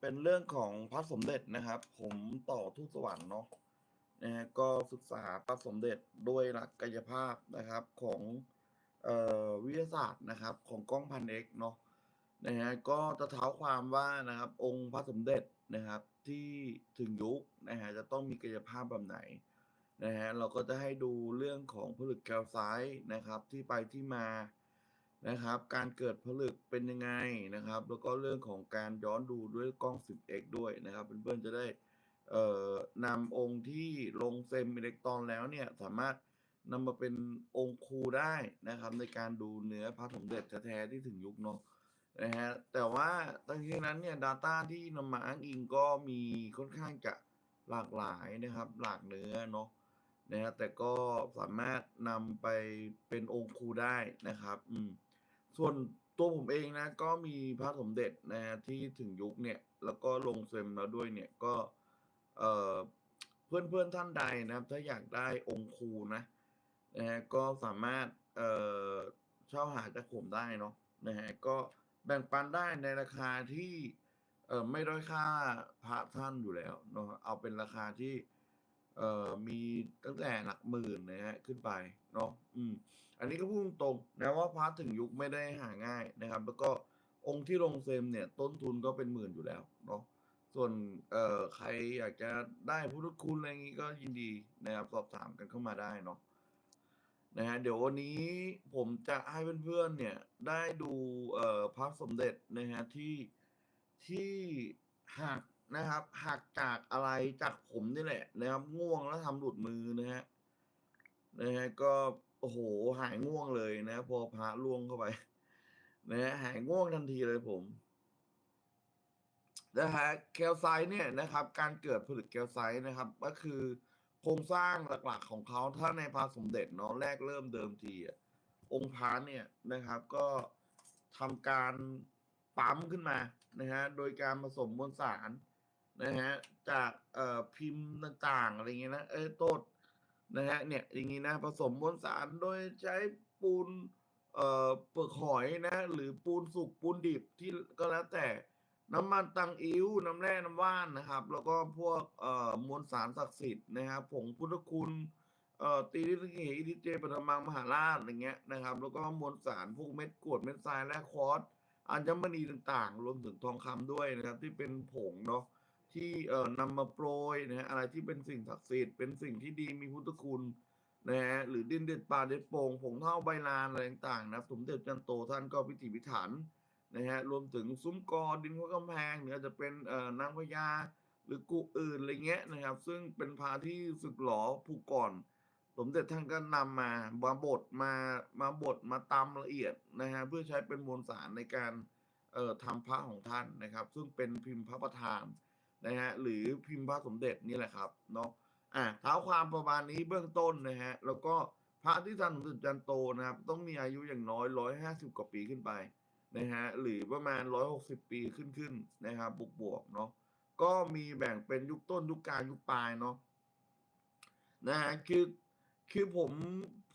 เป็นเรื่องของพระสมเด็จนะครับ ผมต่อทุกสวรรค์เนาะนะฮะก็ศึกษาพระสมเด็จด้วยหลักกายภาพนะครับของเอ่อวิทยาศาสตร์นะครับ ของกล้องพันเอกเนาะนะฮะก็จะเท้าความว่านะครับ องค์พระสมเด็จนะครับ ที่ถึงยุคนะฮะจะต้องมีกายภาพแบบไหนนะฮะเราก็จะให้ดูเรื่องของผลึกแคลไซต์นะครับ ที่ไปที่มา นะครับ การเกิดผลึกเป็นยังไงนะครับ แล้วก็เรื่องของการย้อนดูด้วยกล้อง 10x ด้วยนะครับเพื่อนๆจะได้นำองค์ที่ลงเซมอิเล็กตรอนแล้วเนี่ยสามารถนำมาเป็นองค์ครูได้นะครับ ในการดูเนื้อพระสมเด็จแท้ๆที่ถึงยุคเนาะนะฮะแต่ว่าตั้งที่นั้นเนี่ย Data ที่นำมาอ้างอิงก็มีค่อนข้างจะหลากหลายนะครับ หลากเนื้อเนาะนะฮะแต่ก็สามารถนำไปเป็นองค์ครูได้นะครับ อืม ส่วนตัวผมเองนะ ก็มีพระสมเด็จนะฮะที่ถึงยุคเนี่ย แล้วก็ลงเซมแล้วด้วยเนี่ยก็เอ่อเพื่อนเพื่อนท่านใดนะครับ ถ้าอยากได้องค์ครูนะนะฮะก็สามารถเอ่อเช่าหาจากผมได้เนาะนะฮะก็แบ่งปันได้ในราคาที่เอ่อไม่ด้อยค่าพระท่านอยู่แล้วเนาะเอาเป็นราคาที่ เอ่อมีตั้งแต่หลักหมื่นนะฮะขึ้นไปเนาะอืมอันนี้ก็พูดตรงๆนะว่าพระถึงยุคไม่ได้หาง่ายนะครับ แล้วก็องค์ที่ลงเซมเนี่ยต้นทุนก็เป็นหมื่นอยู่แล้วเนาะส่วนเอ่อใครอยากจะได้พุทธคุณอะไรอย่างนี้ก็ยินดีนะครับสอบถามกันเข้ามาได้เนาะนะฮะเดี๋ยววันนี้ผมจะให้เพื่อนๆเนี่ยได้ดูเอ่อพระสมเด็จนะฮะที่ที่หัก นะครับหักจากอะไรจากผมนี่แหละนะครับ ง่วงแล้วทำหลุดมือนะฮะนะฮะก็โอ้โหหายง่วงเลยนะ พอพระล่วงเข้าไป นะฮะหายง่วงทันทีเลยผมนะฮะแคลไซต์เนี่ยนะครับ การเกิดผลึกแคลไซต์นะครับ ก็คือโครงสร้างหลักๆของเขาถ้าในพระสมเด็จเนาะแรกเริ่มเดิมทีอะองค์พระเนี่ยนะครับ ก็ทำการปั๊มขึ้นมานะฮะโดยการผสมมวลสาร นะฮะจากเอ่อพิมพ์ต่างๆอะไรเงี้ยนะเอ้ยโทษนะฮะเนี่ยอย่างงี้นะ ผสมมวลสารโดยใช้ปูนเอ่อเปลือกหอยนะ หรือปูนสุกปูนดิบที่ก็แล้วแต่น้ำมันตังอิ้วน้ำแร่น้ำว่านนะครับ แล้วก็พวกเอ่อมวลสารศักดิ์สิทธิ์นะครับผงพุทธคุณเอ่อตีริสเกอิทิเจปฐมังมหาราชอะไรเงี้ยนะครับ แล้วก็มวลสารพวกเม็ดกรวดเม็ดทรายและคอตซ์อัญมณีต่างๆ รวมถึงทองคำด้วยนะครับ ที่เป็นผงเนาะ ที่เอ่อนำมาโปรยนะฮะอะไรที่เป็นสิ่งศักดิ์สิทธิ์เป็นสิ่งที่ดีมีพุทธคุณนะฮะหรือดินเด็ดป่าเด็ดโป่งผงเท่าใบลานอะไรต่างๆนะสมเด็จจันโตท่านก็พิถีพิถันนะฮะรวมถึงซุ้มกอดินข้ากำแพงเนี่ยจะเป็นเอ่อนางพญาหรือกุอื่นอะไรเงี้ยนะครับ ซึ่งเป็นพาที่สึกหลอผูกก่อน สมเด็จท่านก็นำมามาบดมามาบดมาตำละเอียดนะฮะเพื่อใช้เป็นมวลสารในการเอ่อทำพระของท่านนะครับ ซึ่งเป็นพิมพ์พระประธาน นะฮะหรือพิมพ์พระสมเด็จนี่แหละครับเนาะอะเท้าความประมาณนี้เบื้องต้นนะฮะแล้วก็พระที่ท่านสมเด็จจันโตนะครับ ต้องมีอายุอย่างน้อยร้อยห้าสิบกว่าปีขึ้นไปนะฮะหรือประมาณร้อยหกสิบปีขึ้นขึ้นนะครับบวกบวกเนาะก็มีแบ่งเป็นยุคต้นยุคกลางยุคปลายเนาะนะฮะคือคือผม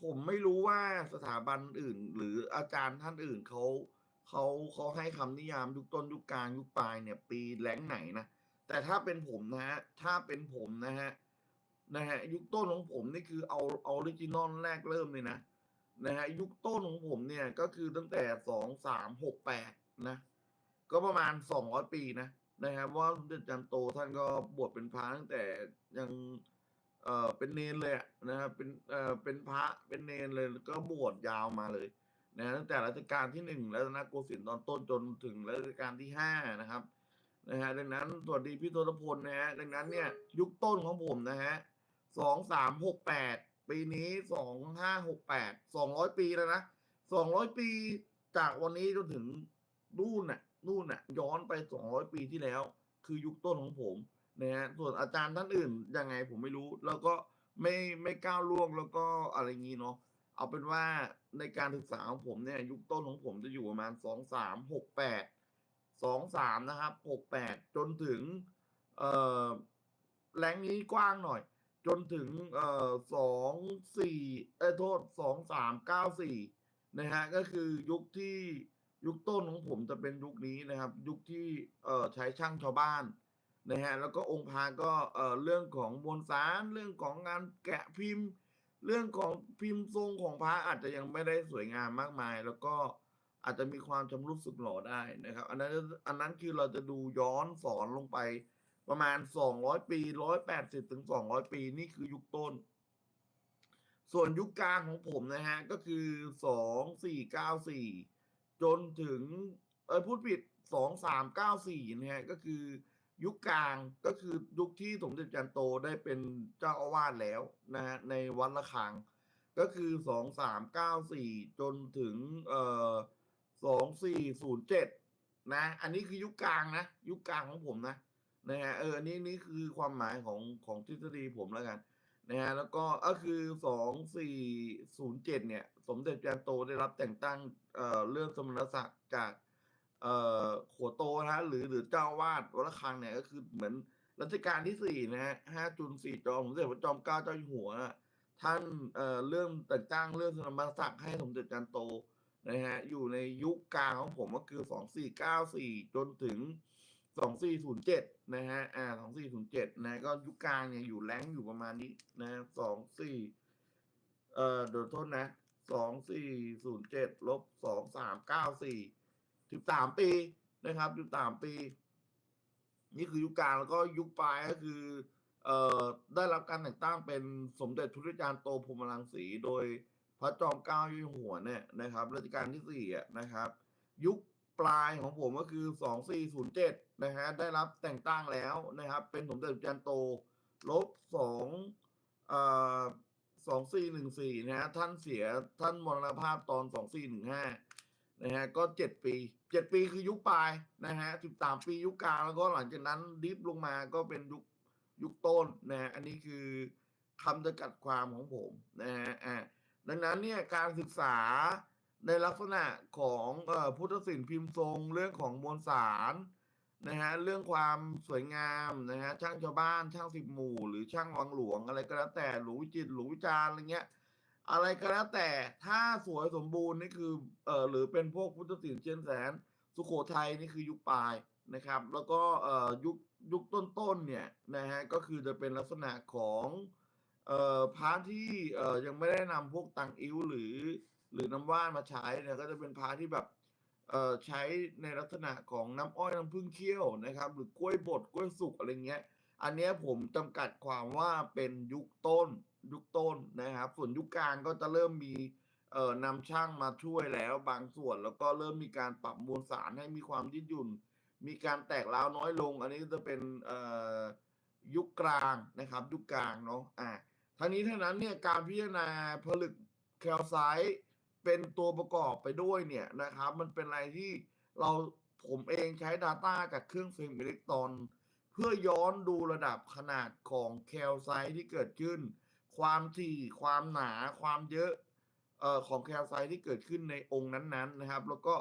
ผมไม่รู้ว่าสถาบันอื่น หรืออาจารย์ท่านอื่นเขาเขาเขาให้คำนิยามยุคต้นยุคกลางยุคปลายเนี่ย ปีแหลงไหนนะ แต่ถ้าเป็นผมนะฮะถ้าเป็นผมนะฮะนะฮะยุคต้นของผมนี่คือเอาเอาออริจินอลแรกเริ่มเลยนะนะฮะยุคต้นของผมเนี่ยก็คือตั้งแต่สองสามหกแปดนะ ก็ประมาณสองร้อยปีนะนะครับว่าสมเด็จจันโตท่านก็บวชเป็นพระตั้งแต่ยังเอ่อเป็นเนนเลยอะนะครับเป็นเอ่อเป็นพระเป็นเนนเลยก็บวชยาวมาเลยนะตั้งแต่รัชกาลที่หนึ่งรัตนโกสินทร์ตอนต้นจนถึงรัชกาลที่ห้านะครับ นะฮะดังนั้นสวัสดีพี่ทรพลนะฮะดังนั้นเนี่ยยุคต้นของผมนะฮะสองสามหกแปดปีนี้สองห้าหกแปดสองร้อยปีแล้วนะสองร้อยปีจากวันนี้จนถึงนู่นน่ะนู่นน่ะ ย้อนไปสองร้อยปีที่แล้ว คือยุคต้นของผมนะฮะส่วนอาจารย์ท่านอื่นยังไงผมไม่รู้ แล้วก็ไม่ไม่ก้าวล่วงแล้วก็อะไรงี้เนาะเอาเป็นว่าในการศึกษาของผมเนี่ย ยุคต้นของผมจะอยู่ประมาณสองสามหกแปด สองสามนะครับหกแปดจนถึงเอ่อแรงนี้กว้างหน่อย จนถึงเอ่อสองสี่เอ้โทษสองสามเก้าสี่นะฮะก็คือยุคที่ยุคต้นของผมจะเป็นยุคนี้นะครับ ยุคที่เอ่อใช้ช่างชาวบ้านนะฮะแล้วก็องค์พระก็เอ่อเรื่องของมวลสารเรื่องของงานแกะพิมพ์ เรื่องของพิมพ์ทรงของพระอาจจะยังไม่ได้สวยงามมากมาย แล้วก็ อาจจะมีความชำรุดสึกหรอได้นะครับ อันนั้นอันนั้นคือเราจะดูย้อนสอนลงไปประมาณ 200 ปี 180 ถึง 200 ปีนี่คือยุคต้น ส่วนยุคกลางของผมนะฮะ ก็คือ 2494 จนถึง เออพูดผิด 2394 นะฮะ ก็คือยุคกลางก็คือยุคที่สมเด็จจันโตได้เป็นเจ้าอาวาสแล้วนะฮะ ในวัดละคัง ก็คือ 2394 จนถึง เอ่อ 2407นย์เจ็ดนะ อันนี้คือยุคกลางนะ ยุคกลางของผมนะนะฮะเออนนี้นี่คือความหมายของของทฤษฎีผมแล้วกันนะฮะแล้วก็ก็คือ2407เจ็ดเนี่ย สมเด็จจันโตได้รับแต่งตั้งเอ่อเรื่องสมณศักดิ์จากเอ่อขัวโตนะฮะหรือหรือเจ้าวาดวัดระฆังเนี่ยก็คือเหมือนรัชกาลที่สี่นะฮะห้าจุนสี่จอมสมเด็จพระจอมเกล้าเจ้าอยู่หัว ท่านเอ่อเริ่มแต่งตั้งเรื่องสมณศักดิ์ให้สมเด็จจันโต นะฮะอยู่ในยุคกลางของผมก็คือสองสี่เก้าสี่จนถึงสองสี่ศูนย์เจ็ดนะฮะอ่าสองสี่ศูนย์เจ็ดนะ ก็ยุคกลางเนี่ยอยู่แรงอยู่ประมาณนี้นะสองสี่เอ่อเดี๋ยวโทษนะสองสี่ศูนย์เจ็ดลบสองสามเก้าสี่สิบสามปีนะครับสิบสามปี นี่คือยุคกลางแล้วก็ยุคปลายก็คือเอ่อได้รับการแต่งตั้งเป็นสมเด็จพระพุทธจารย์โตพรมรังสีโดย พระจอมเกล้าอยู่หัวเนี่ยนะครับรัชกาลที่สี่อะนะครับ ยุคปลายของผมก็คือสองสี่ศูนย์เจ็ดนะฮะได้รับแต่งตั้งแล้วนะครับ เป็นสมเด็จจันโตลบสองเอ่อสองสี่หนึ่งสี่นะฮะท่านเสียท่านมรณภาพตอนสองสี่หนึ่งห้านะฮะก็เจ็ดปีเจ็ดปีคือยุคปลายนะฮะสิบสามปียุคกลางแล้วก็หลังจากนั้นดิฟลงมาก็เป็นยุคยุคต้นนะฮะอันนี้คือคำจำกัดความของผมนะฮะอ่า ดังนั้นเนี่ยการศึกษาในลักษณะของอพุทธศิลป์พิมพ์ทรง เรื่องของมวลสารนะฮะเรื่องความสวยงามนะฮะช่างชาวบ้านช่างสิบหมู่ หรือช่างวังหลวง อะไรก็แล้วแต่หลวงวิจิตหลวงวิจารอะไรเงี้ย อะไรก็แล้วแต่ถ้าสวยสมบูรณ์นี่คือเอ่อหรือเป็นพวกพุทธศิลป์เชียนแสน สุโขทัยนี่คือยุคปลายนะครับ แล้วก็เอ่อยุคยุคต้นๆเนี่ยนะฮะก็คือจะเป็นลักษณะของ เอ่อพระที่เอ่อยังไม่ได้นำพวกตังอิ้วหรือ หรือน้ำว่านมาใช้เนี่ยก็จะเป็นพระที่แบบเอ่อใช้ในลักษณะของน้ำอ้อยน้ำผึ้งเคี่ยวนะครับ หรือกล้วยบดกล้วยสุกอะไรเงี้ย อันเนี้ยผมจำกัดความว่าเป็นยุคต้นยุคต้นนะครับ ส่วนยุคกลางก็จะเริ่มมีเอ่อนำช่างมาช่วยแล้วบางส่วนแล้วก็เริ่มมีการปรับมวลสารให้มีความยืดหยุ่น มีการแตกร้าวน้อยลง อันนี้จะเป็นเอ่อยุคกลางนะครับ ยุคกลางเนาะอ่า ทั้งนี้ทั้งนั้นเนี่ยการพิจารณาผลึกแคลไซต์เป็นตัวประกอบไปด้วยเนี่ยนะครับ มันเป็นอะไรที่เราผมเองใช้ Data กับเครื่องฟิล์มอิเล็กตรอนเพื่อย้อนดูระดับขนาดของแคลไซต์ที่เกิดขึ้น ความถี่ความหนาความเยอะเอ่อของแคลไซต์ที่เกิดขึ้นในองค์นั้นๆนะครับ แล้วก็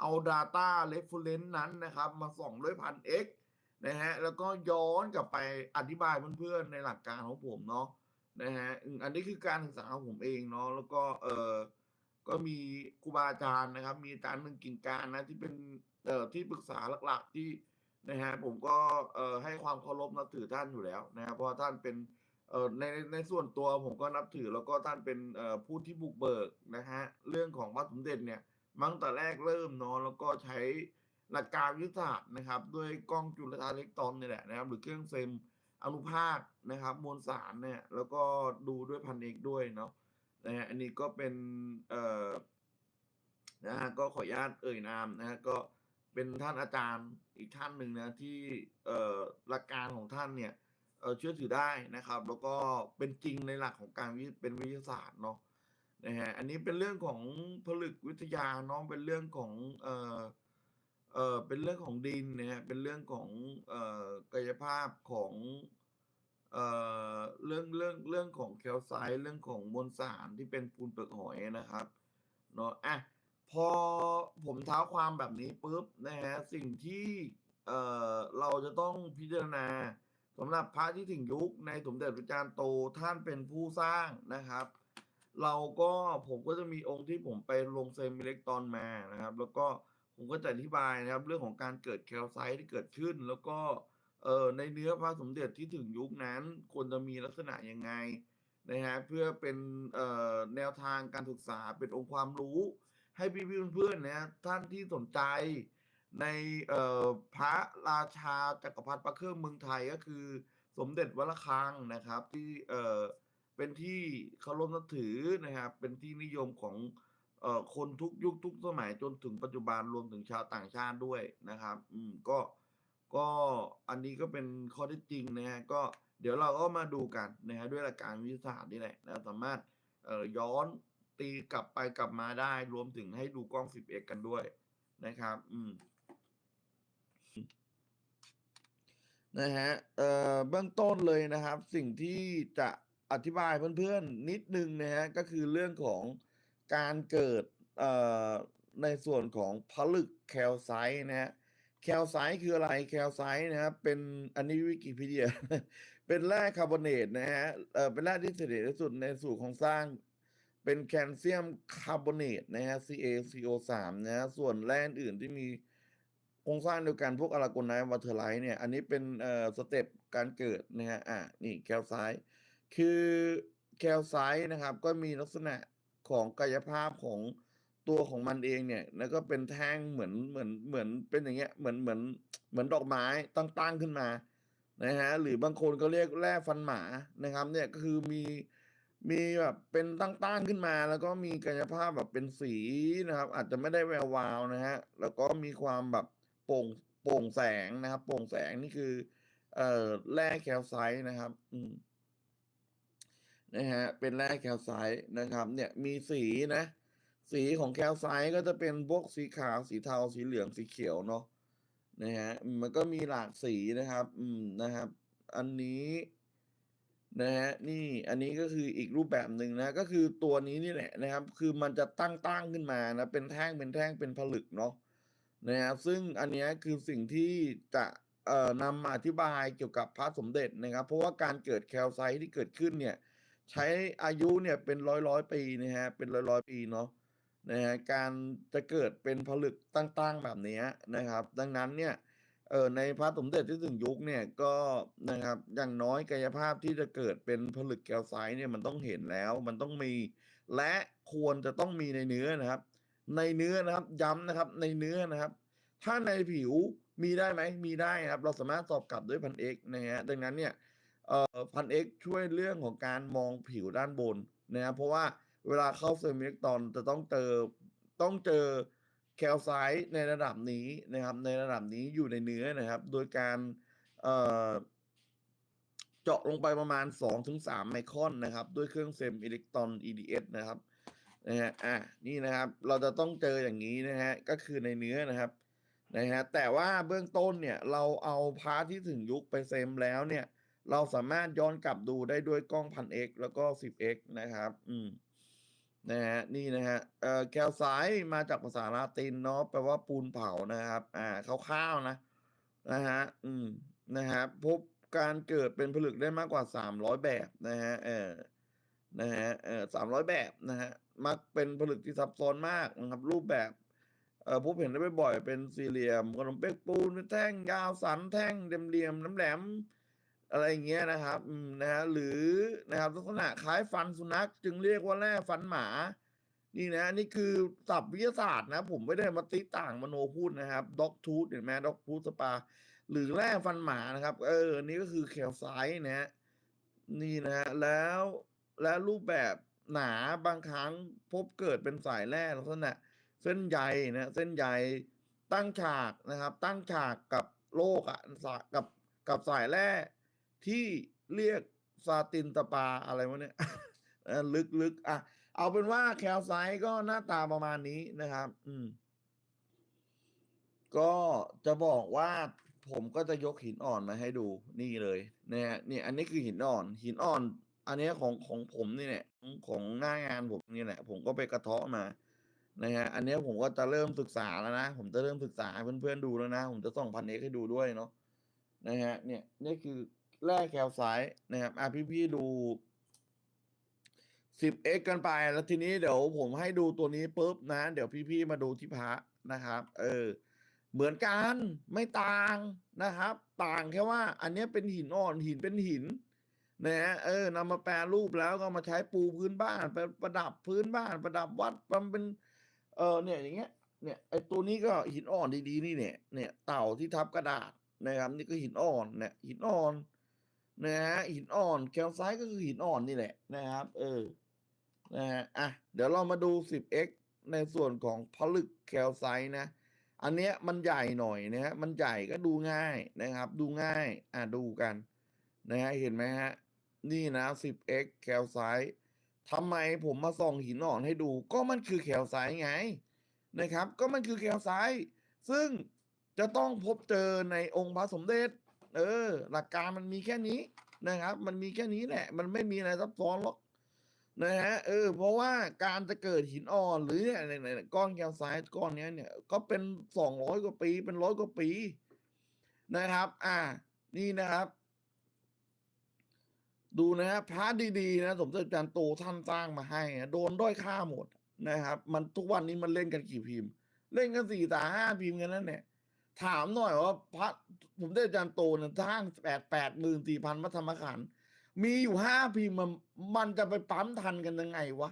เอา Data Reference นั้นนะครับ มาส่องด้วยพัน x นะฮะแล้วก็ย้อนกลับไปอธิบายเพื่อนๆในหลักการของผมเนาะ นะฮะอันนี้คือการศึกษาของผมเองเนาะแล้วก็เออก็มีครูบาอาจารย์นะครับ มีอาจารย์หนึ่งกิ่งการนะที่เป็นเอ่อที่ปรึกษาหลักๆที่นะฮะผมก็เอ่อให้ความเคารพนับถือท่านอยู่แล้วนะครับเพราะท่านเป็นเอ่อในในส่วนตัวผมก็นับถือแล้วก็ท่านเป็นเอ่อผู้ที่บุกเบิกนะฮะเรื่องของพระสมเด็จเนี่ยมั้งแต่แรกเริ่มเนาะแล้วก็ใช้หลักการวิทยาศาสตร์นะครับ ด้วยกล้องจุลทรรศน์อิเล็กตรอนนี่แหละนะครับ หรือเครื่องเซม อนุภาคนะครับมวลสารเนี่ยแล้วก็ดูด้วยพันเอกด้วยเนาะนะฮะอันนี้ก็เป็นเอ่อนะฮะก็ขออนุญาตเอ่ยนามนะฮะก็เป็นท่านอาจารย์อีกท่านหนึ่งนะที่เอ่อหลักการของท่านเนี่ยเออเชื่อถือได้นะครับ แล้วก็เป็นจริงในหลักของการวิเป็นวิทยาศาสตร์เนาะนะฮะอันนี้เป็นเรื่องของผลึกวิทยาเนาะเป็นเรื่องของเอ่อ เอ่อเป็นเรื่องของดินนะฮะเป็นเรื่องของเอ่อกายภาพของเอ่อเรื่องเรื่องเรื่องของแคลไซต์เรื่องของมวลสารที่เป็นปูนเปลือกหอยนะครับเนาะอะพอผมเท้าความแบบนี้ปุ๊บนะฮะสิ่งที่เอ่อเราจะต้องพิจารณาสำหรับพระที่ถึงยุคในสมเด็จพระจารย์โตท่านเป็นผู้สร้างนะครับ เราก็ผมก็จะมีองค์ที่ผมไปลงเซมิเล็กตอนมานะครับ แล้วก็ ผมก็จะอธิบายนะครับ เรื่องของการเกิดแคลไซต์ที่เกิดขึ้น แล้วก็เอ่อในเนื้อพระสมเด็จที่ถึงยุคนั้นควรจะมีลักษณะยังไงนะฮะเพื่อเป็นเอ่อแนวทางการศึกษาเป็นองค์ความรู้ ให้พี่ๆเพื่อนๆนะท่านที่สนใจในเอ่อพระราชาจักรพรรดิพระเครื่องเมืองไทยก็คือ สมเด็จวัดระฆังนะครับ ที่เอ่อเป็นที่เคารพนับถือนะครับ เป็นที่นิยมของ เอ่อคนทุกยุคทุกสมัยจนถึงปัจจุบันรวมถึงชาวต่างชาติด้วยนะครับ อืมก็ก็อันนี้ก็เป็นข้อท็จจริงนะฮะก็เดี๋ยวเราก็มาดูกันนะฮะด้วยหลักการวิทยาศาสตร์นี่แหละนะสามารถเอ่อย้อนตีกลับไปกลับมาได้ รวมถึงให้ดูกล้อง 10x กันด้วยนะครับ อืมนะฮะเอ่อเบื้องต้นเลยนะครับ สิ่งที่จะอธิบายเพื่อนๆนิดนึงนะฮะก็คือเรื่องของ การเกิดในส่วนของผลึกแคลไซต์นะฮะแคลไซต์คืออะไรแคลไซต์นะครับเป็นอันนี้วิกิพีเดีย เป็นแร่คาร์บอเนตนะฮะเออเป็นแร่ที่เสถียรที่สุดในสู่โครงสร้าง เป็นแคลเซียมคาร์บอเนตนะฮะ CaCO3 นะฮะส่วนแร่อื่นที่มีโครงสร้างเดียวกันพวกอะลาโกไนท์วอเทอร์ไลท์เนี่ยอันนี้เป็นเอ่อสเต็ปการเกิดนะฮะอะนี่แคลไซต์คือแคลไซต์นะครับก็มีลักษณะ ของกายภาพของตัวของมันเองเนี่ย แล้วก็เป็นแท่งเหมือนเหมือนเหมือนเป็นอย่างเงี้ยเหมือนเหมือนเหมือนดอกไม้ตั้งตั้งขึ้นมานะฮะหรือบางคนก็เรียกแร่ฟันหมานะครับ เนี่ยก็คือมีมีแบบเป็นตั้งๆขึ้นมา แล้วก็มีกายภาพแบบเป็นสีนะครับ อาจจะไม่ได้แวววาวนะฮะแล้วก็มีความแบบโปร่งโปร่งแสงนะครับ โปร่งแสงนี่คือ เอ่อแร่แคลไซต์นะครับ อืม นะฮะเป็นแร่แคลไซต์นะครับ เนี่ยมีสีนะ สีของแคลไซต์ก็จะเป็นพวกสีขาวสีเทาสีเหลืองสีเขียวเนาะนะฮะมันก็มีหลากสีนะครับ อืมนะครับ อันนี้นะฮะนี่อันนี้ก็คืออีกรูปแบบหนึ่งนะ ก็คือตัวนี้นี่แหละนะครับ คือมันจะตั้งตั้งขึ้นมานะเป็นแท่งเป็นแท่งเป็นผลึกเนาะนะครับซึ่งอันนี้คือสิ่งที่จะเอ่อนำมาอธิบายเกี่ยวกับพระสมเด็จนะครับ เพราะว่าการเกิดแคลไซต์ที่เกิดขึ้นเนี่ย ใช้อายุเนี่ยเป็นร้อยร้อยปีนะฮะเป็นร้อยร้อยปีเนาะนะฮะการจะเกิดเป็นผลึกตั้งๆแบบนี้นะครับ ดังนั้นเนี่ยเออในพระสมเด็จที่ถึงยุคเนี่ยก็นะครับอย่างน้อยกายภาพที่จะเกิดเป็นผลึกแคลไซต์เนี่ยมันต้องเห็นแล้ว มันต้องมี และควรจะต้องมีในเนื้อนะครับ ในเนื้อนะครับย้ำนะครับ ในเนื้อนะครับ ถ้าในผิวมีได้ไหมมีได้ครับ เราสามารถสอบกลับด้วยพันเอกนะฮะดังนั้นเนี่ย เอ่อพันเอ็กช่วยเรื่องของการมองผิวด้านบนนะครับเพราะว่าเวลาเข้าเซมิเล็กตอนจะต้องเจอต้องเจอแคลไซต์ในระดับนี้นะครับ ในระดับนี้อยู่ในเนื้อนะครับ โดยการเเจาะลงไปประมาณ 2-3 ไมครอนนะครับ ด้วยเครื่องเซมอิเล็กตรอน EDS นะครับนะฮะอะนี่นะครับ เราจะต้องเจออย่างนี้นะฮะก็คือในเนื้อนะครับนะฮะแต่ว่าเบื้องต้นเนี่ยเราเอาพาร์ทที่ถึงยุคไปเซมแล้วเนี่ย เราสามารถย้อนกลับดูได้ด้วยกล้องพัน x แล้วก็ 10x นะครับ อืมนะฮะนี่นะฮะเอ่อแคลไซต์มาจากภาษาลาตินเนาะแปลว่าปูนเผานะครับ อ่าคร่าวๆนะนะฮะอืมนะฮะพบการเกิดเป็นผลึกได้มากกว่า300แบบนะฮะเออนะฮะเออ300แบบนะฮะมักเป็นผลึกที่ซับซ้อนมากนะครับ รูปแบบเอ่อพบเห็นได้บ่อยๆเป็นสี่เหลี่ยมขนมเปี๊ยกปูนเป็นแท่งยาวสันแท่งเหลี่ยมๆน้ำแหลม อะไรเงี้ยนะครับนะฮะหรือนะครับลักษณะคล้ายฟันสุนัข จึงเรียกว่าแร่ฟันหมา นี่นะนี่คือศัพท์วิทยาศาสตร์นะ ผมไม่ได้มาติต่างมโนพูดนะครับด็อกทูธเห็นไหมด็อกทูธสปา หรือแร่ฟันหมานะครับ เออ นี่ก็คือแคลไซต์นะฮะนี่นะฮะแล้วแล้วรูปแบบหนาบางครั้งพบเกิดเป็นสายแร่ลักษณะเส้นใยนะเส้นใยตั้งฉากนะครับ ตั้งฉากกับโลกอะสะกับกับสายแร่ ที่เรียกซาตินตะปาอะไรวะเนี่ยลึกๆอะ เอาเป็นว่าแคลไซก็หน้าตาประมาณนี้นะครับ อืม ก็จะบอกว่าผมก็จะยกหินอ่อนมาให้ดูนี่เลยนะฮะนี่อันนี้คือหินอ่อน หินอ่อน อันนี้ของของผมนี่แหละของหน้างานผมนี่แหละ ผมก็ไปกระเทาะมานะฮะอันนี้ผมก็จะเริ่มศึกษาแล้วนะ ผมจะเริ่มศึกษาเพื่อนๆดูแล้วนะ ผมจะส่องพันเอกให้ดูด้วยเนาะนะฮะเนี่ยนี่คือ แร่แคลไซต์นะครับอะพี่ๆดู 10x กันไป แล้วทีนี้เดี๋ยวผมให้ดูตัวนี้ปุ๊บนะ เดี๋ยวพี่ๆมาดูที่พระนะครับ เออ เหมือนกันไม่ต่างนะครับ ต่างแค่ว่า อันนี้เป็นหินอ่อนหินเป็นหินนะฮะเออนำมาแปรรูปแล้วก็มาใช้ปูพื้นบ้านไปประดับพื้นบ้าน ประดับวัดมันเป็น เออเนี่ยอย่างเงี้ยเนี่ยไอตัวนี้ก็หินอ่อนดีๆนี่เนี่ยเนี่ยเต่าที่ทับกระดาษนะครับนี่ก็หินอ่อนเนี่ยหินอ่อน นะฮะหินอ่อนแคลไซต์ก็คือหินอ่อนนี่แหละนะครับ เออนะฮะอะเดี๋ยวเรามาดู 10x ในส่วนของผลึกแคลไซต์นะ อันเนี้ยมันใหญ่หน่อยนะฮะมันใหญ่ก็ดูง่ายนะครับ ดูง่าย อะดูกันนะฮะเห็นไหมฮะนี่นะ 10x แคลไซต์ทำไมผมมาส่องหินอ่อนให้ดู ก็มันคือแคลไซต์ไงนะครับ ก็มันคือแคลไซต์ซึ่งจะต้องพบเจอในองค์พระสมเด็จ เออ หลักการมันมีแค่นี้นะครับ มันมีแค่นี้แหละ มันไม่มีอะไรซับซ้อนหรอกนะฮะเออ เพราะว่าการจะเกิดหินอ่อน หรือเนี่ยเนี่ยเนี่ยก้อนแคลไซต์ก้อนเนี้ยเนี่ย ก็เป็นสองร้อยกว่าปี เป็นร้อยกว่าปีนะครับ อ่า นี่นะครับ ดูนะฮะพระดีๆนะสมเด็จอาจารย์โตท่านสร้างมาให้อะโดนด้อยค่าหมดนะครับ มันทุกวันนี้มันเล่นกันกี่พิมพ์ เล่นกันสี่ตาห้าพิมพ์กันนั่นแหละ ถามหน่อยว่าพระผมได้อาจารย์โตเนี่ยสร้างแปดแปดหมื่นสี่พันมัธรรมขันธ์มีอยู่ห้าพิมพ์มันจะไปปั๊มทันกันยังไงวะ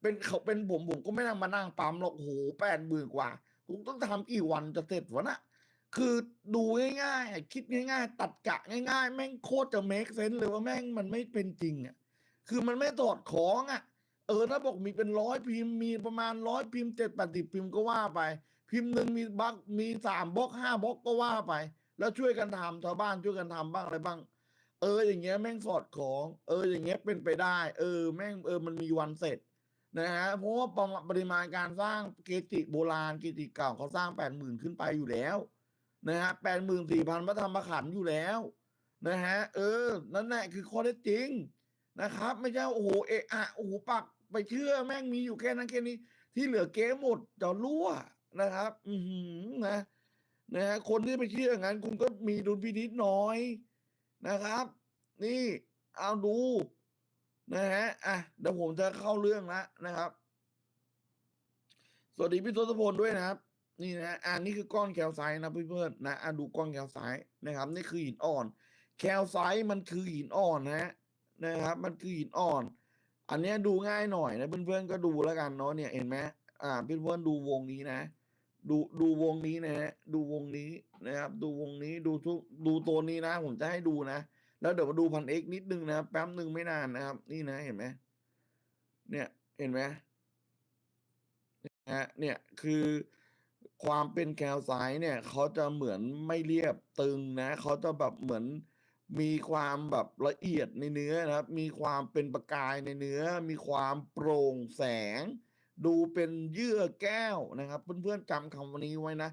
เป็นเขาเป็นผมผมก็ไม่นั่งมานั่งปั๊มหรอกโหแปดหมื่นกว่าผมต้องทำกี่วันจะเสร็จวะนะคือดูง่ายๆคิดง่าย ๆ ตัดกะง่าย ๆ แม่งโคตรจะเมคเซนส์เลยว่าแม่งมันไม่เป็นจริงอะคือมันไม่ตอดคล้องอะเออถ้าบอกมีเป็นร้อยพิมพ์มีประมาณร้อยพิมพ์เจ็ดแปดสิบพิมพ์ก็ว่าไป พิมพ์หนึ่งมีบล็อกมีสามบล็อกห้าบล็อกก็ว่าไป แล้วช่วยกันทำชาวบ้านช่วยกันทำบ้างอะไรบ้าง เออ อย่างเงี้ยแม่งสอดคล้อง เออ อย่างเงี้ยเป็นไปได้ เออ แม่งเออมันมีวันเสร็จนะฮะเพราะว่าประมาณปริมาณการสร้างเกจิโบราณเกจิเก่าเขาสร้างแปดหมื่นขึ้นไปอยู่แล้วนะฮะแปดหมื่นสี่พันพระธรรมขันธ์อยู่แล้วนะฮะเออ นั่นแหละคือข้อเท็จจริงนะครับ ไม่ใช่โอ้โหเอะอะโอ้โหปักไปเชื่อแม่งมีอยู่แค่นั้นแค่นี้ ที่เหลือเก๊หมดจะรั่ว นะครับ อือหือนะนะฮะคนที่ไปเชื่ออย่างนั้น คุณก็มีดุลพินิจน้อยนะครับ นี่เอาดูนะฮะอะเดี๋ยวผมจะเข้าเรื่องแล้วนะครับ สวัสดีพี่ทศพลด้วยนะครับ นี่นะอ่านี่คือก้อนแคลไซต์นะเพื่อนๆนะอะดูก้อนแคลไซต์นะครับ นี่คือหินอ่อน แคลไซต์มันคือหินอ่อนนะฮะนะครับ มันคือหินอ่อน อันเนี้ยดูง่ายหน่อยนะเพื่อนๆก็ดูแล้วกันเนาะเนี่ยเห็นไหมอ่าเพื่อนๆดูวงนี้นะ ดูดูวงนี้นะฮะดูวงนี้นะครับ ดูวงนี้ดูทุกดูตัวนี้นะ ผมจะให้ดูนะ แล้วเดี๋ยวมาดูพันเอกนิดนึงนะแป๊บหนึ่งไม่นานนะครับ นี่นะเห็นไหมเนี่ยเห็นไหมนะฮะเนี่ยคือความเป็นแคลไซต์เนี่ยเขาจะเหมือนไม่เรียบตึงนะเขาจะแบบเหมือนมีความแบบละเอียดในเนื้อนะครับ มีความเป็นประกายในเนื้อ มีความโปร่งแสง ดูเป็นเยื่อแก้วนะครับ เพื่อนๆจำคำนี้ไว้นะ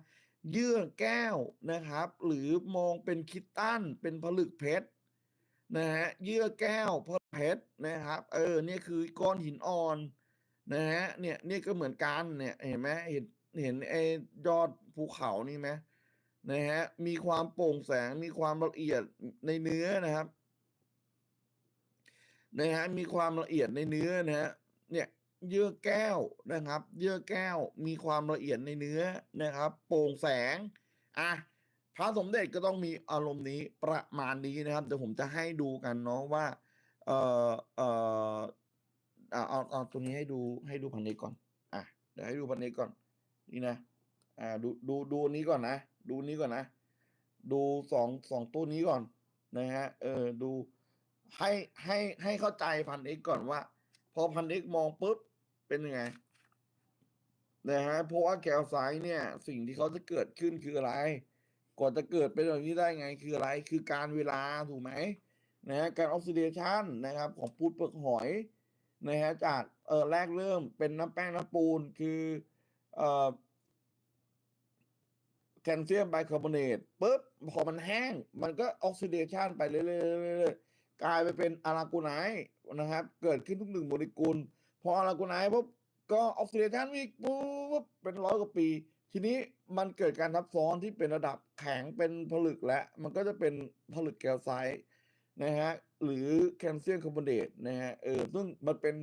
เยื่อแก้วนะครับ หรือมองเป็นคิตตันเป็นผลึกเพชรนะฮะเยื่อแก้วเพเพชรนะครับ เออเนี่ยคือก้อนหินอ่อนนะฮะเนี่ยนี่ก็เหมือนกันเนี่ยเห็นไหมเห็นเห็นไอ้ยอดภูเขานี่ไหมนะฮะมีความโปร่งแสงมีความละเอียดในเนื้อนะครับนะฮะมีความละเอียดในเนื้อนะฮะเนี่ย เยื่อแก้วนะครับ เยื่อแก้วมีความละเอียดในเนื้อนะครับ โปร่งแสงอะพระสมเด็จก็ต้องมีอารมณ์นี้ประมาณนี้นะครับเดี๋ยวผมจะให้ดูกันเนาะว่า เออเออเอาเอาเอาตัวนี้ให้ดูให้ดูพันนี้ก่อน อะเดี๋ยวให้ดูพันนี้ก่อน นี่นะอ่าดูดูดูนี้ก่อนนะดูนี้ก่อนนะดูสองสองตัวนี้ก่อนนะฮะเออดูให้ให้ให้เข้าใจพันเอกก่อนว่า พอพันเอกมองปุ๊บ เป็นยังไงนะฮะเพราะว่าแคลไซต์เนี่ย สิ่งที่เขาจะเกิดขึ้นคืออะไรก่อนจะเกิดเป็นแบบนี้ได้ไงคืออะไร คือการเวลาถูกไหมนะฮะการออกซิเดชันนะครับของปูนเปลือกหอยนะฮะจากเออแรกเริ่มเป็นน้ำแป้งน้ำปูนคือเอ่อแคลเซียมไบคาร์บอเนตปุ๊บพอมันแห้ง มันก็ออกซิเดชันไปเรื่อยๆกลายไปเป็นอะลากูไนท์นะครับ เกิดขึ้นทุกหนึ่งโมเลกุล พออะลากูไนท์ปุ๊บก็ออกซิเดชันอีกปุ๊บเป็นร้อยกว่าปี ทีนี้มันเกิดการทับซ้อนที่เป็นระดับแข็งเป็นผลึกและมันก็จะเป็นผลึกแคลไซต์นะฮะหรือแคลเซียมคาร์บอเนตนะฮะเออซึ่งมันเป็น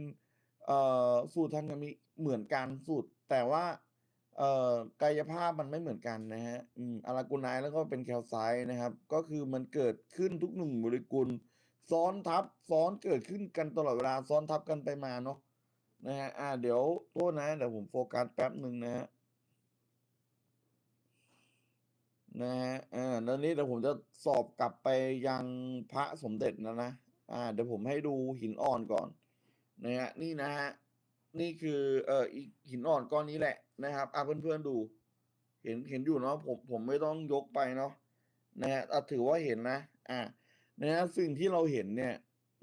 สูตรทางเคมีเหมือนกันสูตร แต่ว่ากายภาพมันไม่เหมือนกันนะฮะอืมอารากไนท์แล้วก็เป็นแคลไซต์นะครับ ก็คือมันเกิดขึ้นทุกหนึ่งโมเลกุล ซ้อนทับซ้อนเกิดขึ้นกันตลอดเวลาซ้อนทับกันไปมาเนาะ นะฮะอ่าเดี๋ยวโทษนะเดี๋ยวผมโฟกัสแป๊บหนึ่งนะฮะนะฮะอ่าแล้วนี้เดี๋ยวผมจะสอบกลับไปยังพระสมเด็จนะนะอ่า เดี๋ยวผมให้ดูหินอ่อนก่อนนะฮะนี่นะฮะนี่คือเอ่ออีหินอ่อนก้อนนี้แหละนะครับอ่าเพื่อนๆดู เห็นเห็นอยู่เนาะผมผมไม่ต้องยกไปเนาะนะฮะอะถือว่าเห็นนะ อ่านะฮะสิ่งที่เราเห็นเนี่ย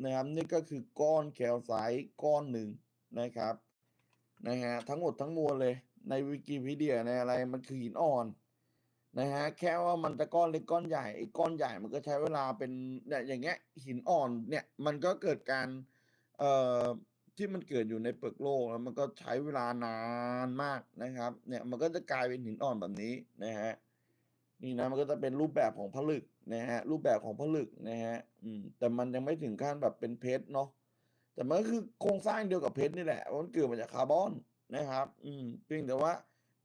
นะครับนี่ก็คือก้อนแคลไซต์ก้อนหนึ่ง นะครับนะฮะทั้งหมดทั้งมวลเลยในวิกิพีเดียในอะไรมันคือหินอ่อนนะฮะแค่ว่ามันจะก้อนเล็กก้อนใหญ่ไอ้ก้อนใหญ่มันก็ใช้เวลาเป็นเนี่ยอย่างเงี้ยหินอ่อนเนี่ยมันก็เกิดการเอ่อที่มันเกิดอยู่ในเปลือกโลกแล้วมันก็ใช้เวลานานมากนะครับ เนี่ยมันก็จะกลายเป็นหินอ่อนแบบนี้นะฮะนี่นะมันก็จะเป็นรูปแบบของผลึกนะฮะรูปแบบของผลึกนะฮะอืมแต่มันยังไม่ถึงขั้นแบบเป็นเพชรเนาะ แต่มันก็คือโครงสร้างเดียวกับเพชรนี่แหละมันเกิดมาจากคาร์บอนนะครับ อืมเพียงแต่ว่า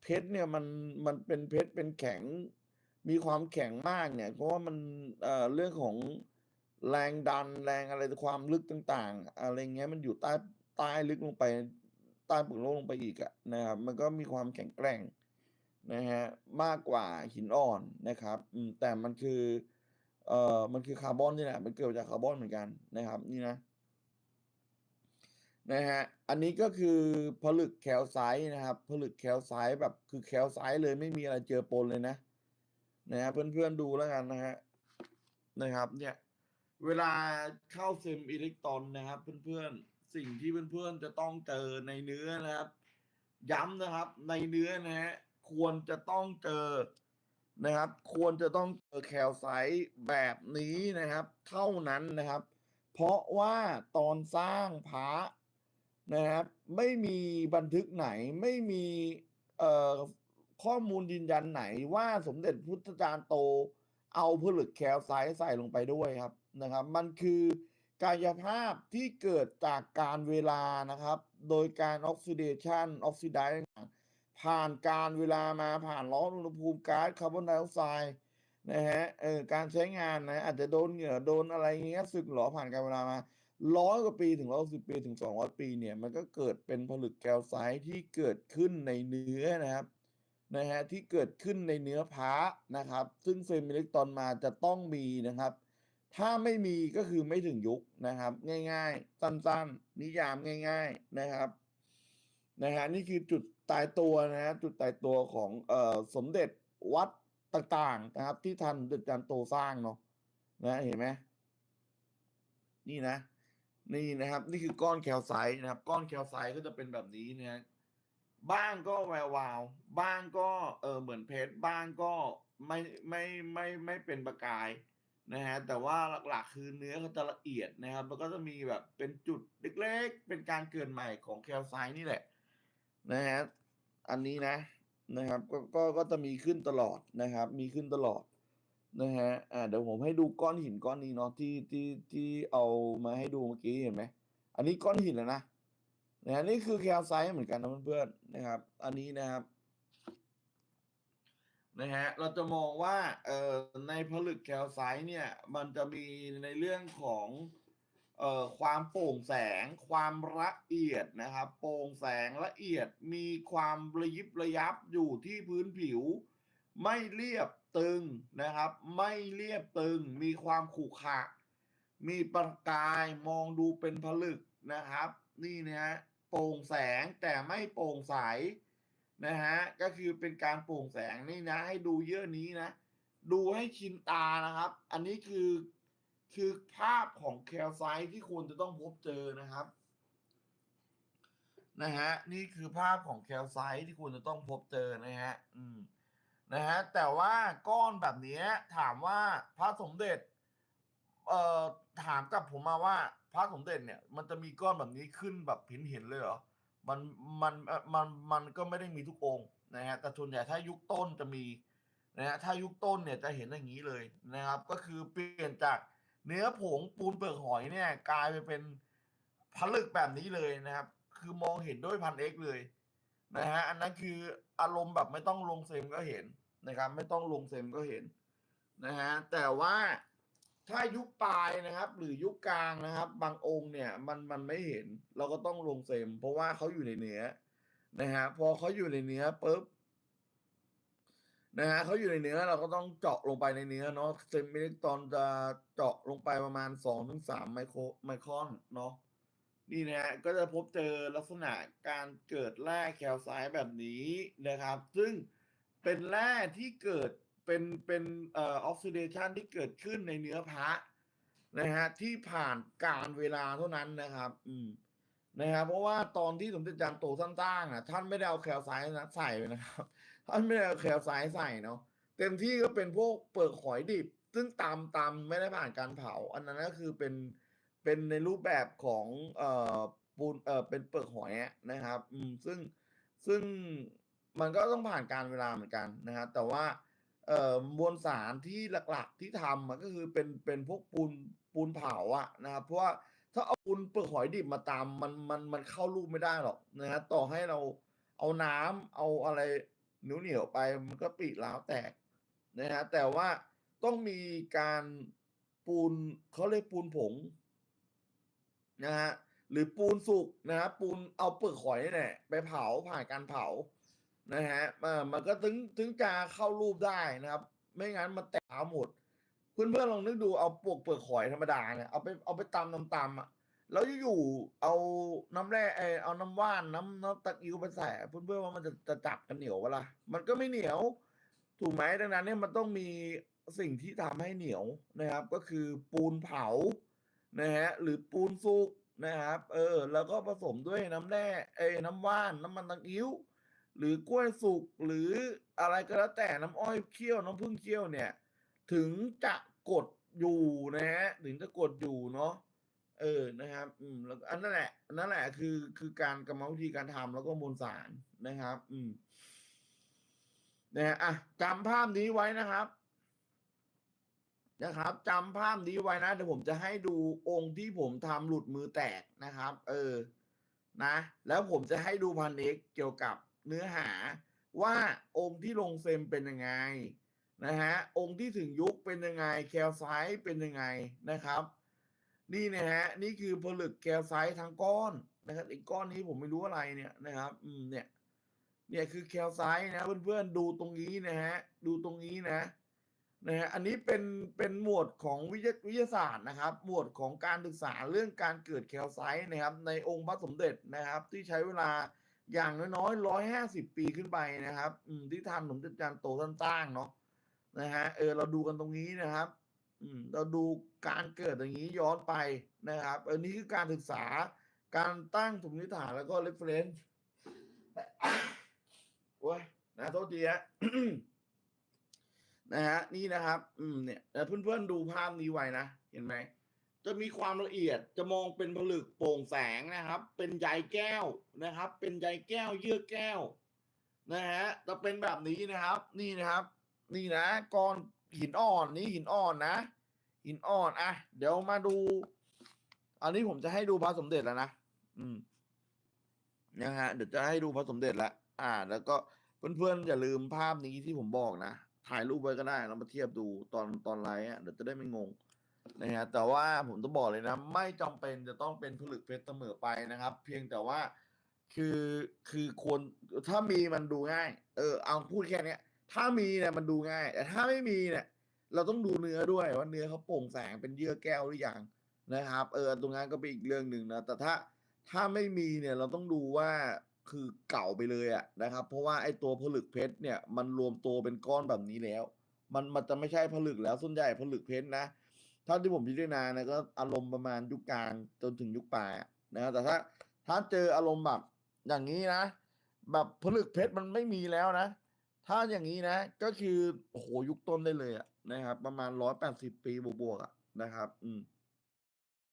เพชรเนี่ยมันมันเป็นเพชรเป็นแข็ง มีความแข็งมากเนี่ย เพราะว่ามันเอ่อเรื่องของแรงดันแรงอะไรความลึกต่างๆ อะไรเงี้ยมันอยู่ใต้ใต้ลึกลงไปใต้เปลือกโลกลงไปอีกอะนะครับ มันก็มีความแข็งแกร่งนะฮะมากกว่าหินอ่อนนะครับอืมแต่มันคือเอ่อมันคือคาร์บอนนี่แหละมันเกิดจากคาร์บอนเหมือนกันนะครับ นี่นะ นะฮะ อันนี้ก็คือผลึกแคลไซต์นะครับ ผลึกแคลไซต์แบบคือแคลไซต์เลยไม่มีอะไรเจอปนเลยนะ นะฮะเพื่อนๆดูแล้วกันนะฮะ นะครับ เนี่ย เวลาเข้าเซมอิเล็กตรอนนะครับ เพื่อนๆ สิ่งที่เพื่อนๆจะต้องเจอในเนื้อนะครับ ย้ำนะครับในเนื้อนะฮะควรจะต้องเจอนะครับ ควรจะต้องเจอแคลไซต์แบบนี้นะครับ เท่านั้นนะครับ เพราะว่าตอนสร้างพระ นะครับ ไม่มีบันทึกไหนไม่มีข้อมูลยืนยันไหนว่าสมเด็จพุทธจารย์โตเอาผลึกแคลไซต์ใส่ลงไปด้วยครับนะครับ มันคือกายภาพที่เกิดจากการเวลานะครับ โดยการออกซิเดชันออกซิไดซ์ผ่านการเวลามาผ่านร้อนอุณหภูมิก๊าซคาร์บอนไดออกไซด์นะฮะเออการใช้งานนะอาจจะโดนเหงื่อโดนอะไรเงี้ยสึกหรอผ่านการเวลามา ร้อยกว่าปีถึงร้อยสิบปีถึงสองร้อยปีเนี่ยมันก็เกิดเป็นผลึกแคลไซที่เกิดขึ้นในเนื้อนะครับนะฮะที่เกิดขึ้นในเนื้อพระนะครับ ซึ่งเฟรมอิเล็กตอนมาจะต้องมีนะครับ ถ้าไม่มีก็คือไม่ถึงยุคนะครับ ง่ายๆ สั้นๆ นิยามง่าย ๆนะครับนะฮะนี่คือจุดตายตัวนะฮะจุดตายตัวของเอ่อสมเด็จวัดต่างๆนะครับ ที่ทันเด็จจันโตสร้างเนาะนะเห็นไหมนี่นะ นี่นะครับ นี่คือก้อนแคลไซต์นะครับ ก้อนแคลไซต์ก็จะเป็นแบบนี้นะฮะบ้างก็แวววาว บ้างก็เออเหมือนเพชรบ้างก็ไม่ไม่ไม่ไม่เป็นประกายนะฮะแต่ว่าหลักๆคือเนื้อเขาจะละเอียดนะครับแล้วก็จะมีแบบเป็นจุดเล็กๆ เป็นการเกิดใหม่ของแคลไซต์นี่แหละนะฮะอันนี้นะนะครับก็ก็ก็จะมีขึ้นตลอดนะครับ มีขึ้นตลอด นะฮะอ่าเดี๋ยวผมให้ดูก้อนหินก้อนนี้เนาะที่ที่ที่เอามาให้ดูเมื่อกี้เห็นไหมอันนี้ก้อนหินแล้วนะนะฮะนี่คือแคลไซต์เหมือนกันนะเพื่อนๆนะครับ อันนี้นะครับนะฮะเราจะมองว่าเอ่อในผลึกแคลไซต์เนี่ย มันจะมีในเรื่องของเอ่อความโปร่งแสง ความละเอียดนะครับ โปร่งแสงละเอียดมีความระยิบระยับอยู่ที่พื้นผิว ไม่เรียบ ตึงนะครับ ไม่เรียบตึง มีความขรุขะ มีประกายมองดูเป็นผลึกนะครับ นี่นะฮะโปร่งแสงแต่ไม่โปร่งใสนะฮะก็คือเป็นการโปร่งแสงนี่นะ ให้ดูเยอะนี้นะ ดูให้ชินตานะครับ อันนี้คือคือภาพของแคลไซต์ที่ควรจะต้องพบเจอนะครับนะฮะนี่คือภาพของแคลไซต์ที่ควรจะต้องพบเจอนะฮะ อืม นะฮะแต่ว่าก้อนแบบนี้ถามว่าพระสมเด็จเอ่อถามกับผมมาว่าพระสมเด็จเนี่ยมันจะมีก้อนแบบนี้ขึ้นแบบเห็นเห็นเลยเหรอมันมันมันมันก็ไม่ได้มีทุกองค์นะฮะแต่ส่วนใหญ่ถ้ายุคต้นจะมีนะฮะถ้ายุคต้นเนี่ยจะเห็นอย่างนี้เลยนะครับ ก็คือเปลี่ยนจากเนื้อผงปูนเปลือกหอยเนี่ยกลายไปเป็นผลึกแบบนี้เลยนะครับ คือมองเห็นด้วยพันเอ็กเลย นะฮะอันนั้นคืออารมณ์แบบไม่ต้องลงเซมก็เห็นนะครับ ไม่ต้องลงเซมก็เห็นนะฮะแต่ว่าถ้ายุคปลายนะครับ หรือยุคกลางนะครับ บางองค์เนี่ยมันมันไม่เห็น เราก็ต้องลงเซม เพราะว่าเขาอยู่ในเนื้อนะฮะพอเขาอยู่ในเนื้อปุ๊บนะฮะเขาอยู่ในเนื้อเราก็ต้องเจาะลงไปในเนื้อเนาะเซมิลิตอนจะเจาะลงไปประมาณสองถึงสามไมโครไมครอนเนาะ นี่นะฮะก็จะพบเจอลักษณะการเกิดแร่แคลไซต์แบบนี้นะครับ ซึ่งเป็นแร่ที่เกิดเป็นเป็นเอ่อออกซิเดชันที่เกิดขึ้นในเนื้อพระนะฮะที่ผ่านการเวลาเท่านั้นนะครับ อืมนะครับเพราะว่าตอนที่สมเด็จจันโตท่านตั้งอะท่านไม่ได้เอาแคลไซต์นะใส่ไปนะครับ ท่านไม่ได้เอาแคลไซต์ใส่เนาะเต็มที่ก็เป็นพวกเปลือกหอยดิบ ซึ่งตามตามไม่ได้ผ่านการเผา อันนั้นก็คือเป็น เป็นในรูปแบบของเอ่อปูนเอ่อเป็นเปลือกหอยนะครับอืมซึ่งซึ่งมันก็ต้องผ่านการเวลาเหมือนกันนะครับแต่ว่าเอ่อมวลสารที่หลักๆที่ทำมันก็คือเป็นเป็นพวกปูนปูนเผาอะนะครับเพราะว่าถ้าเอาปูนเปลือกหอยดิบมาตามมันมันมันเข้ารูปไม่ได้หรอกนะฮะต่อให้เราเอาน้ำเอาอะไรเหนียวเหนียวๆไปมันก็ปริร้าวแตกนะฮะแต่ว่าต้องมีการปูนเขาเรียกปูนผง นะฮะหรือปูนสุกนะครับปูนเอาเปลือกหอยเนี่แหละไปเผาผ่านการเผานะฮะมันก็ถึงถึงจะเข้ารูปได้นะครับ ไม่งั้นมันแตกหมดเพื่อนเพื่อนลองนึกดูเอาปลวกเปลือกหอยธรรมดาเนี่ยเอาไปเอาไปตำตำตำอะแล้วอยู่ๆเอาน้ำแร่เออเอาน้ำว่านน้ำน้ำตะกิ้วไปใส่เพื่อนเพื่อนว่ามันจะจะจับกันเหนียวเวละมันก็ไม่เหนียว ถูกไหมดังนั้นเนี่ยมันต้องมีสิ่งที่ทำให้เหนียวนะครับ ก็คือปูนเผา นะฮะหรือปูนสุกนะครับ เออ แล้วก็ผสมด้วยน้ำแร่เอ้น้ำว่านน้ำมันตะกิ้ว หรือกล้วยสุกหรืออะไรก็แล้วแต่น้ำอ้อยเคี่ยวน้ำผึ้งเคี่ยวเนี่ย ถึงจะกดอยู่นะฮะถึงจะกดอยู่เนาะเออนะครับ อืมแล้วอันนั่นแหละอันนั่นแหละคือคือการกรรมวิธีการทำแล้วก็มวลสารนะครับ อืมนะฮะอะจำภาพนี้ไว้นะครับ นะครับจำภาพนี้ไว้นะเดี๋ยวผมจะให้ดูองค์ที่ผมทำหลุดมือแตกนะครับ เออนะ แล้วผมจะให้ดูพันเอกเกี่ยวกับเนื้อหาว่าองค์ที่ลงเซมเป็นยังไงนะฮะองค์ที่ถึงยุคเป็นยังไง แคลไซต์เป็นยังไงนะครับ นี่นะฮะนี่คือผลึกแคลไซต์ทั้งก้อนนะครับอีกก้อนนี้ผมไม่รู้อะไรเนี่ยนะครับ อืมเนี่ย เนี่ยคือแคลไซต์นะเพื่อนๆดูตรงนี้นะฮะดูตรงนี้นะ นะฮะอันนี้เป็นเป็นหมวดของวิทยาวิทยาศาสตร์นะครับ หมวดของการศึกษาเรื่องการเกิดแคลไซต์นะครับ ในองค์พระสมเด็จนะครับ ที่ใช้เวลาอย่างน้อยๆร้อยห้าสิบปีขึ้นไปนะครับอืมที่ท่านสมเด็จจันโตท่านสร้งเนาะนะฮะเออเราดูกันตรงนี้นะครับ อืมเราดูการเกิดอย่างนี้ย้อนไปนะครับอันนี้คือการศึกษาการตั้งสมมติฐานแล้วก็ reference โอ้ยนะโทษทีฮะ นะฮะนี่นะครับ อืมเนี่ยเพื่อนเพื่อนๆดูภาพนี้ไว้นะ เห็นไหม จะมีความละเอียดจะมองเป็นผลึกโปร่งแสงนะครับ เป็นใยแก้วนะครับ เป็นใยแก้วเยื่อแก้ว นะฮะจะเป็นแบบนี้นะครับ นี่นะครับ นี่นะก้อนหินอ่อนนี่หินอ่อนนะ หินอ่อนอะเดี๋ยวมาดู อันนี้ผมจะให้ดูพระสมเด็จแล้วนะอืมนะฮะเดี๋ยวจะให้ดูพระสมเด็จละอ่า แล้วก็เพื่อนๆอย่าลืมภาพนี้ที่ผมบอกนะ ถ่ายรูปไว้ก็ได้แล้วมาเทียบดูตอนตอนไลฟ์อะเดี๋ยวจะได้ไม่งงนะฮะแต่ว่าผมจะบอกเลยนะ ไม่จำเป็นจะต้องเป็นผลึกเพชรเสมอไปนะครับ เพียงแต่ว่าคือคือคนถ้ามีมันดูง่าย เออเอาพูดแค่เนี้ยถ้ามีเนี่ยมันดูง่าย แต่ถ้าไม่มีเนี่ย เราต้องดูเนื้อด้วยว่าเนื้อเขาโปร่งแสงเป็นเยื่อแก้วหรือยังนะครับ เออตรงนั้นก็เป็นอีกเรื่องหนึ่งนะแต่ถ้าถ้าไม่มีเนี่ยเราต้องดูว่า คือเก่าไปเลยอะนะครับ เพราะว่าไอ้ตัวผลึกเพชรเนี่ยมันรวมตัวเป็นก้อนแบบนี้แล้ว มันมันจะไม่ใช่ผลึกแล้วส่วนใหญ่ผลึกเพชรนะเท่าที่ผมพิจารณานะก็อารมณ์ประมาณยุคกลางจนถึงยุคปลายนะแต่ถ้าถ้าเจออารมณ์แบบอย่างนี้นะ แบบผลึกเพชรมันไม่มีแล้วนะ ถ้าอย่างนี้นะ ก็คือโอ้โหยุคต้นได้เลยอะนะครับ ประมาณร้อยแปดสิบปีบวกๆอะนะครับ อืม